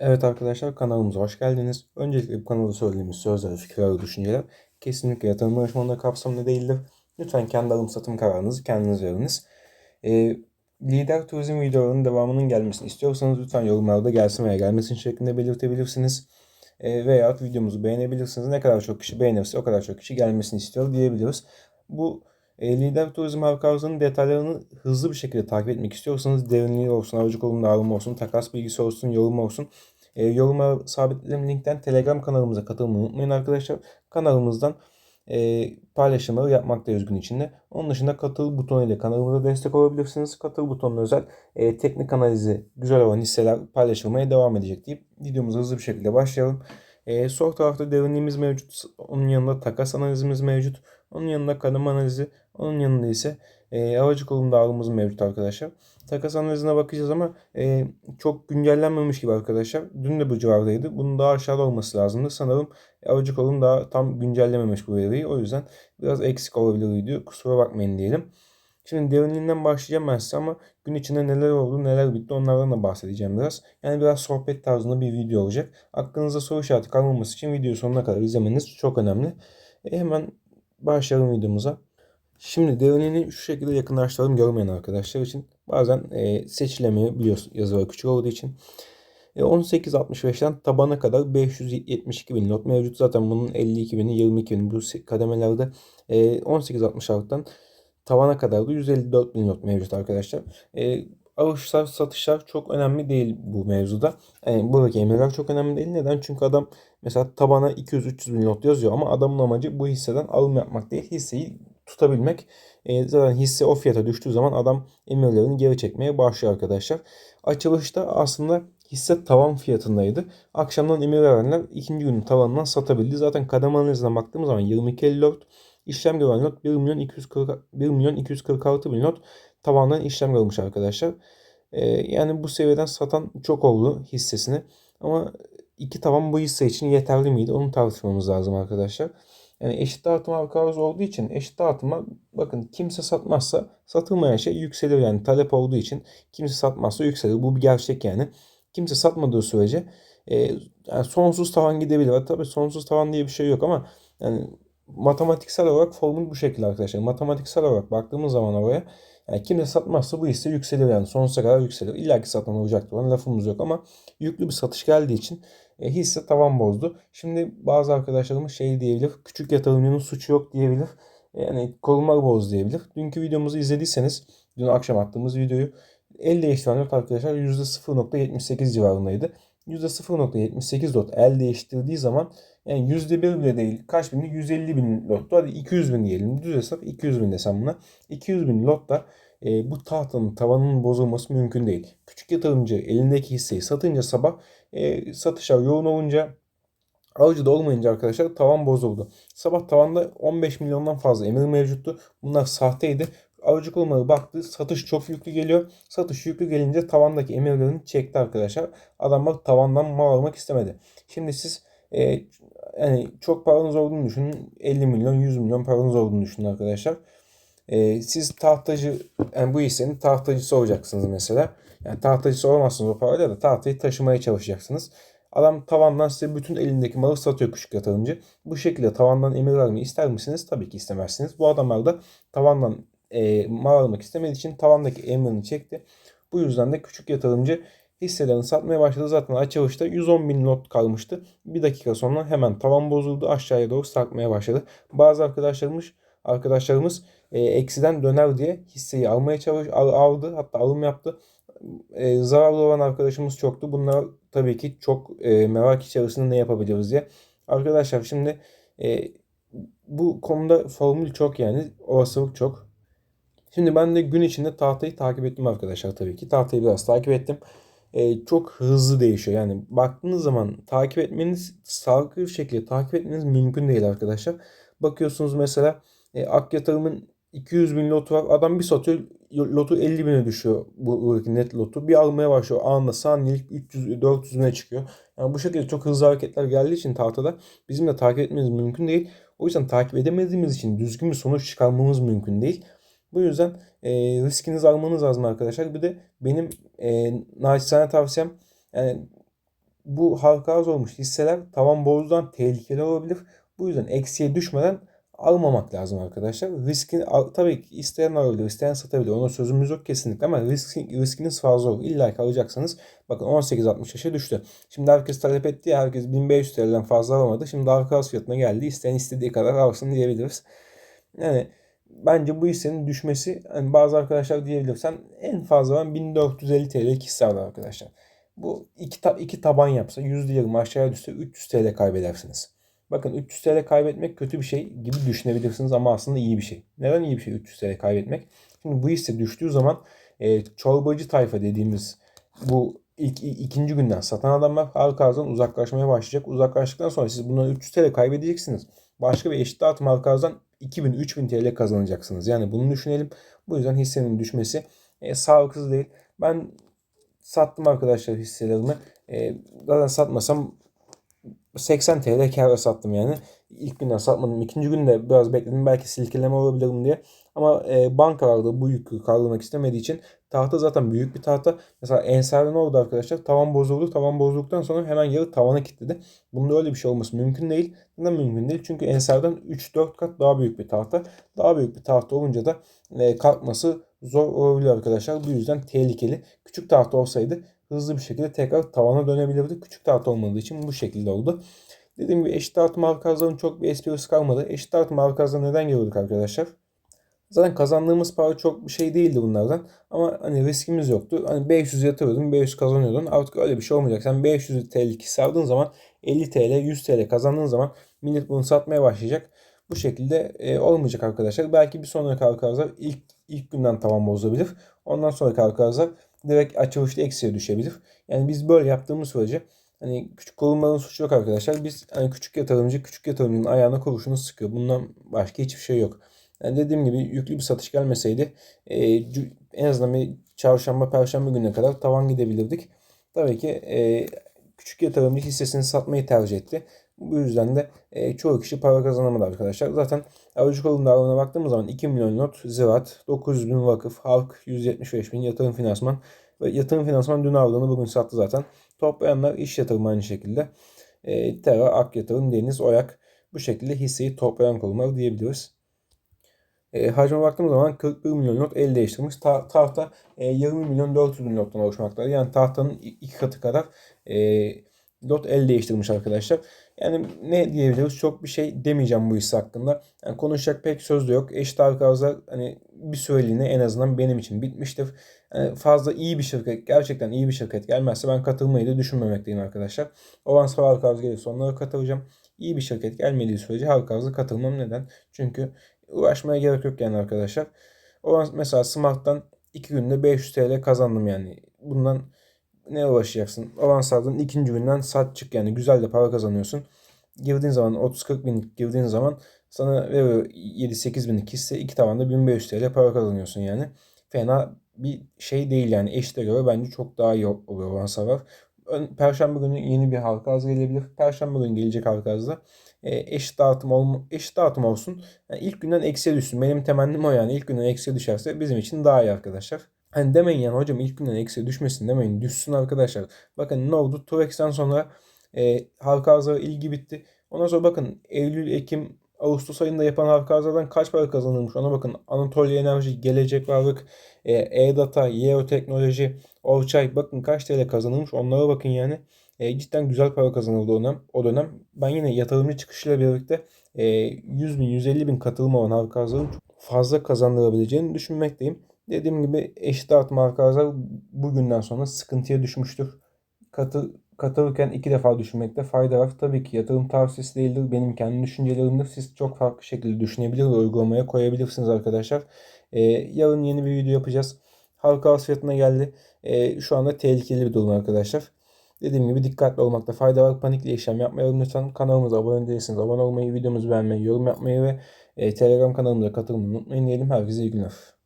Evet arkadaşlar kanalımıza hoş geldiniz. Öncelikle bu kanalda söylediğimiz sözler, fikirler düşünceler kesinlikle yatırım danışmanlığı kapsamında değildir. Lütfen kendi alım satım kararınızı kendiniz veriniz. Ee, lider turizm videolarının devamının gelmesini istiyorsanız lütfen yorumlarda gelsin veya gelmesin şeklinde belirtebilirsiniz. Ee, veya videomuzu beğenebilirsiniz. Ne kadar çok kişi beğenirse o kadar çok kişi gelmesini istiyor diyebiliriz. Bu e, lider turizm halka detaylarını hızlı bir şekilde takip etmek istiyorsanız derinliği olsun, aracı kolunda ağırlama olsun, takas bilgisi olsun, yorum olsun. E, yoruma sabitlediğim linkten Telegram kanalımıza katılmayı unutmayın arkadaşlar. Kanalımızdan e, paylaşımları yapmaktayız gün içinde. Onun dışında katıl butonu ile kanalımıza destek olabilirsiniz. Katıl butonuna özel e, teknik analizi güzel olan hisseler paylaşılmaya devam edecek deyip videomuza hızlı bir şekilde başlayalım. E, sol tarafta derinliğimiz mevcut. Onun yanında takas analizimiz mevcut. Onun yanında kadem analizi. Onun yanında ise e, havacı kolunda ağrımız mevcut arkadaşlar. Takas analizine bakacağız ama e, çok güncellenmemiş gibi arkadaşlar. Dün de bu civardaydı. Bunun daha aşağıda olması lazımdı. Sanırım havacı kolum daha tam güncellememiş bu veriyi. O yüzden biraz eksik olabilir video. Kusura bakmayın diyelim. Şimdi derinliğinden başlayacağım ben size ama gün içinde neler oldu neler bitti onlardan da bahsedeceğim biraz. Yani biraz sohbet tarzında bir video olacak. Aklınızda soru işareti kalmaması için videoyu sonuna kadar izlemeniz çok önemli. E hemen başlayalım videomuza. Şimdi derinliğini şu şekilde yakınlaştıralım görmeyen arkadaşlar için. Bazen e, seçilemeyebiliyor yazılar küçük olduğu için. E, 18.65'ten tabana kadar 572 bin lot mevcut. Zaten bunun 52 bini 22 bini bu kademelerde e, 18.66'dan tavana kadar da 154 bin lot mevcut arkadaşlar. E, alışlar satışlar çok önemli değil bu mevzuda. Yani buradaki emirler çok önemli değil. Neden? Çünkü adam mesela tabana 200-300 bin lot yazıyor ama adamın amacı bu hisseden alım yapmak değil. Hisseyi tutabilmek. E, zaten hisse o fiyata düştüğü zaman adam emirlerini geri çekmeye başlıyor arkadaşlar. Açılışta aslında hisse tavan fiyatındaydı. Akşamdan emir verenler ikinci günün tavanından satabildi. Zaten kadem analizine baktığımız zaman 22 lot işlem gören lot 1 milyon 240 1 milyon 246 bin lot tavandan işlem görmüş arkadaşlar. Ee, yani bu seviyeden satan çok oldu hissesini. Ama iki tavan bu hisse için yeterli miydi? Onu tartışmamız lazım arkadaşlar. Yani eşit dağıtım arz olduğu için eşit dağıtıma bakın kimse satmazsa satılmayan şey yükselir yani talep olduğu için kimse satmazsa yükselir. Bu bir gerçek yani. Kimse satmadığı sürece e, yani sonsuz tavan gidebilir. Tabii sonsuz tavan diye bir şey yok ama yani matematiksel olarak formül bu şekilde arkadaşlar. Matematiksel olarak baktığımız zaman oraya yani kimse satmazsa bu hisse yükselir yani sonsuza kadar yükselir. İlla ki satan olacaktır. Ona lafımız yok ama yüklü bir satış geldiği için e, hisse tavan bozdu. Şimdi bazı arkadaşlarımız şey diyebilir. Küçük yatırımcının suçu yok diyebilir. E, yani korumalı boz diyebilir. Dünkü videomuzu izlediyseniz dün akşam attığımız videoyu el değiştiren arkadaşlar %0.78 civarındaydı. %0.78 lot el değiştirdiği zaman yani %1 bile değil kaç bindi 150 bin lot hadi 200 bin diyelim düz hesap 200 bin desem buna 200 bin lotta e, bu tahtanın tavanının bozulması mümkün değil. Küçük yatırımcı elindeki hisseyi satınca sabah e, satışlar yoğun olunca alıcı da olmayınca arkadaşlar tavan bozuldu. Sabah tavanda 15 milyondan fazla emir mevcuttu. Bunlar sahteydi. Alıcı kurmaları baktı satış çok yüklü geliyor. Satış yüklü gelince tavandaki emirlerini çekti arkadaşlar. Adamlar tavandan mal almak istemedi. Şimdi siz e, yani çok paranız olduğunu düşünün. 50 milyon 100 milyon paranız olduğunu düşünün arkadaşlar. E, siz tahtacı yani bu hissenin tahtacısı olacaksınız mesela. Yani tahtacısı olamazsınız o parayla da tahtayı taşımaya çalışacaksınız. Adam tavandan size bütün elindeki malı satıyor küçük yatırımcı. Bu şekilde tavandan emir vermeyi ister misiniz? Tabii ki istemezsiniz. Bu adamlar da tavandan e, mal almak istemediği için tavandaki emrini çekti. Bu yüzden de küçük yatırımcı hisselerini satmaya başladı. Zaten açılışta 110 bin lot kalmıştı. Bir dakika sonra hemen tavan bozuldu. Aşağıya doğru sarkmaya başladı. Bazı arkadaşlarımız arkadaşlarımız e, eksiden döner diye hisseyi almaya çalış al, aldı. Hatta alım yaptı. E, zararlı olan arkadaşımız çoktu. Bunlar tabii ki çok e, merak içerisinde ne yapabiliriz diye. Arkadaşlar şimdi e, bu konuda formül çok yani olasılık çok. Şimdi ben de gün içinde tahtayı takip ettim arkadaşlar tabii ki. Tahtayı biraz takip ettim. Ee, çok hızlı değişiyor. Yani baktığınız zaman takip etmeniz, sağlıklı bir şekilde takip etmeniz mümkün değil arkadaşlar. Bakıyorsunuz mesela e, Ak Yatırım'ın 200 bin lotu var. Adam bir satıyor lotu 50 bine düşüyor bu net lotu. Bir almaya başlıyor anında saniyelik 300 400 bine çıkıyor. Yani bu şekilde çok hızlı hareketler geldiği için tahtada bizim de takip etmemiz mümkün değil. O yüzden takip edemediğimiz için düzgün bir sonuç çıkarmamız mümkün değil. Bu yüzden e, riskinizi almanız lazım arkadaşlar. Bir de benim e, naçizane tavsiyem yani bu halka az olmuş hisseler tavan bozdudan tehlikeli olabilir. Bu yüzden eksiye düşmeden almamak lazım arkadaşlar. Riski tabii ki isteyen alabilir, isteyen satabilir. Ona sözümüz yok kesinlikle ama risk, riskiniz fazla olur. İlla ki alacaksanız bakın 18.65'e düştü. Şimdi herkes talep etti ya herkes 1500 TL'den fazla alamadı. Şimdi az fiyatına geldi. İsteyen istediği kadar alsın diyebiliriz. Yani bence bu hissenin düşmesi hani bazı arkadaşlar diyebilir sen en fazla ben 1450 TL hisse alır arkadaşlar. Bu iki, ta, iki taban yapsa %20 aşağıya düşse 300 TL kaybedersiniz. Bakın 300 TL kaybetmek kötü bir şey gibi düşünebilirsiniz ama aslında iyi bir şey. Neden iyi bir şey 300 TL kaybetmek? Şimdi bu hisse düştüğü zaman e, çorbacı tayfa dediğimiz bu ilk ikinci günden satan adamlar halka arzdan uzaklaşmaya başlayacak. Uzaklaştıktan sonra siz bundan 300 TL kaybedeceksiniz. Başka bir eşit dağıtım halka arzdan 2000-3000 TL kazanacaksınız. Yani bunu düşünelim. Bu yüzden hissenin düşmesi e, sağlıksız değil. Ben sattım arkadaşlar hisselerimi. E, zaten satmasam 80 TL kâra sattım yani. İlk günden satmadım. İkinci günde biraz bekledim. Belki silkeleme olabilirim diye. Ama e, bankalarda bu yükü kaldırmak istemediği için tahta zaten büyük bir tahta. Mesela Ensar'da ne oldu arkadaşlar? Tavan bozuldu. Tavan bozulduktan sonra hemen yarı tavana kilitledi. Bunda öyle bir şey olması mümkün değil. Neden mümkün değil? Çünkü Ensar'dan 3-4 kat daha büyük bir tahta. Daha büyük bir tahta olunca da e, kalkması zor olabiliyor arkadaşlar. Bu yüzden tehlikeli. Küçük tahta olsaydı hızlı bir şekilde tekrar tavana dönebilirdi. Küçük tahta olmadığı için bu şekilde oldu. Dediğim gibi eşit dağıtım halkazların çok bir esprisi kalmadı. Eşit dağıtım halkazları neden geliyorduk arkadaşlar? Zaten kazandığımız para çok bir şey değildi bunlardan. Ama hani riskimiz yoktu. Hani 500 yatırıyordun 500 kazanıyordun. Artık öyle bir şey olmayacak. Sen 500 TL sardığın zaman 50 TL 100 TL kazandığın zaman millet bunu satmaya başlayacak. Bu şekilde e, olmayacak arkadaşlar. Belki bir sonraki halka ilk ilk günden tavan bozabilir. Ondan sonraki halka direkt açılışta eksiye düşebilir. Yani biz böyle yaptığımız sürece hani küçük kurumların suçu yok arkadaşlar. Biz hani küçük yatırımcı küçük yatırımcının ayağına kuruşunu sıkıyor. Bundan başka hiçbir şey yok. Yani dediğim gibi yüklü bir satış gelmeseydi e, en azından bir çarşamba perşembe gününe kadar tavan gidebilirdik. Tabii ki e, küçük yatırımcı hissesini satmayı tercih etti. Bu yüzden de e, çoğu kişi para kazanamadı arkadaşlar. Zaten avucu kolun dağılımına baktığımız zaman 2 milyon not, ziraat, 900 bin vakıf, halk 175 bin, yatırım finansman ve yatırım finansman dün aldığını bugün sattı zaten. Toplayanlar iş yatırımı aynı şekilde. E, Terra, Ak Yatırım, Deniz, Oyak bu şekilde hisseyi toplayan kurumlar diyebiliriz. E, hacme baktığımız zaman 41 milyon not el değiştirmiş. Ta, tahta e, 20 milyon 400 bin nottan oluşmaktadır. Yani tahtanın iki katı kadar e, lot el değiştirmiş arkadaşlar. Yani ne diyebiliriz? Çok bir şey demeyeceğim bu hisse hakkında. Yani konuşacak pek söz de yok. Eşit arka hani bir süreliğine en azından benim için bitmiştir. Yani fazla iyi bir şirket, gerçekten iyi bir şirket gelmezse ben katılmayı da düşünmemekteyim arkadaşlar. Ovans halka arz gelirse onlara katılacağım. İyi bir şirket gelmediği sürece halka arzı katılmam. Neden? Çünkü uğraşmaya gerek yok yani arkadaşlar. O mesela Smart'tan 2 günde 500 TL kazandım yani. Bundan ne uğraşacaksın? Avans aldın ikinci günden sat çık yani güzel de para kazanıyorsun. Girdiğin zaman 30-40 binlik girdiğin zaman sana veriyor 7-8 binlik hisse iki tavanda 1500 TL para kazanıyorsun yani. Fena bir şey değil yani eşite göre bence çok daha iyi oluyor avansa var. Perşembe günü yeni bir halka az gelebilir. Perşembe günü gelecek halka azda eşit dağıtım olma, eşit dağıtım olsun. Yani ilk günden eksiye düşsün. Benim temennim o yani. ilk günden eksiye düşerse bizim için daha iyi arkadaşlar. Hani demeyin yani hocam ilk günden eksiye düşmesin demeyin. Düşsün arkadaşlar. Bakın ne oldu? Turex'ten sonra e, halka arzlara ilgi bitti. Ondan sonra bakın Eylül, Ekim, Ağustos ayında yapan halka arzlardan kaç para kazanılmış ona bakın. Anatolia Enerji, Gelecek Varlık, e, E-Data, Yeo Teknoloji, Orçay bakın kaç TL kazanılmış onlara bakın yani. E, cidden güzel para kazanıldı o dönem. O dönem ben yine yatırımcı çıkışıyla birlikte e, 100 bin 150 bin katılım olan halka arzların fazla kazandırabileceğini düşünmekteyim. Dediğim gibi eşit artma halka arzlar bugünden sonra sıkıntıya düşmüştür. Katı, katılırken iki defa düşünmekte fayda var. Tabii ki yatırım tavsiyesi değildir. Benim kendi düşüncelerimdir. Siz çok farklı şekilde düşünebilir ve uygulamaya koyabilirsiniz arkadaşlar. Ee, yarın yeni bir video yapacağız. Halka fiyatına geldi. Ee, şu anda tehlikeli bir durum arkadaşlar. Dediğim gibi dikkatli olmakta fayda var. Panikle işlem yapmayalım lütfen. Kanalımıza abone değilseniz abone olmayı, videomuzu beğenmeyi, yorum yapmayı ve e, Telegram kanalımıza katılmayı unutmayın diyelim. Herkese iyi günler.